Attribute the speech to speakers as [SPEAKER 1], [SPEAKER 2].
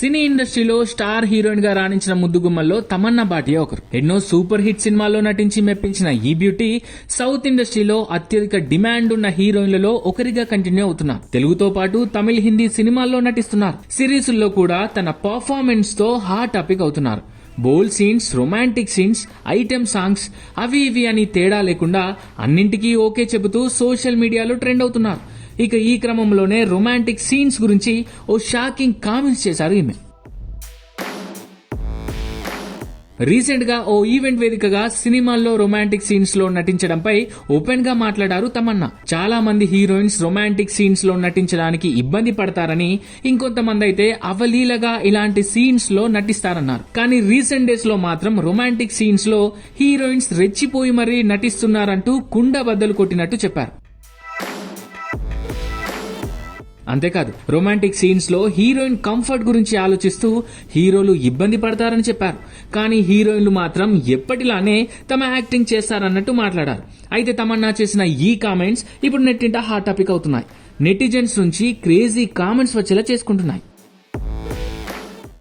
[SPEAKER 1] సినీ ఇండస్ట్రీలో స్టార్ హీరోయిన్గా రాణించిన ముద్దుగుమ్మల్లో తమన్నా భాటియా ఒకరు. ఎన్నో సూపర్ హిట్ సినిమాల్లో నటించి మెప్పించిన ఈ బ్యూటీ సౌత్ ఇండస్ట్రీలో అత్యధిక డిమాండ్ ఉన్న హీరోయిన్లలో ఒకరిగా కంటిన్యూ అవుతున్నారు తెలుగుతో పాటు తమిళ హిందీ సినిమాల్లో నటిస్తున్నారు. సిరీసుల్లో కూడా తన పర్ఫార్మెన్స్తో హాట్ టాపిక్ అవుతున్నారు. Bold scenes romantic scenes item songs అవి ఇవి అని తేడా లేకుండా అన్నింటికీ ఓకే చెబుతూ సోషల్ మీడియాలో ట్రెండ్ అవుతున్నారు. ఇక ఈ క్రమంలోనే రొమాంటిక్ సీన్స్ గురించి ఓ షాకింగ్ కామెంట్స్ చేశారు ఈమె. రీసెంట్గా ఓ ఈవెంట్ వేదికగా సినిమాల్లో రొమాంటిక్ సీన్స్లో నటించడంపై ఓపెన్గా మాట్లాడారు తమన్నా. చాలా మంది హీరోయిన్స్ రొమాంటిక్ సీన్స్లో నటించడానికి ఇబ్బంది పడతారని ఇంకొంతమంది అయితే అవలీలగా ఇలాంటి సీన్స్లో నటిస్తారన్నారు. కానీ రీసెంట్ డేస్లో మాత్రం రొమాంటిక్ సీన్స్లో హీరోయిన్స్ రెచ్చిపోయి మరీ నటిస్తున్నారంటూ కుండ బద్దలు కొట్టినట్టు చెప్పారు. అంతేకాదు రొమాంటిక్ సీన్స్లో హీరోయిన్ కంఫర్ట్ గురించి ఆలోచిస్తూ హీరోలు ఇబ్బంది పడతారని చెప్పారు. కానీ హీరోయిన్లు మాత్రం ఎప్పటిలానే తమ యాక్టింగ్ చేస్తారన్నట్టు మాట్లాడారు. అయితే తమన్నా చేసిన ఈ కామెంట్స్ ఇప్పుడు నెట్టింట హాట్ టాపిక్ అవుతున్నాయి. నెటిజన్స్ నుంచి క్రేజీ కామెంట్స్ వచ్చేలా చేసుకుంటున్నాయి.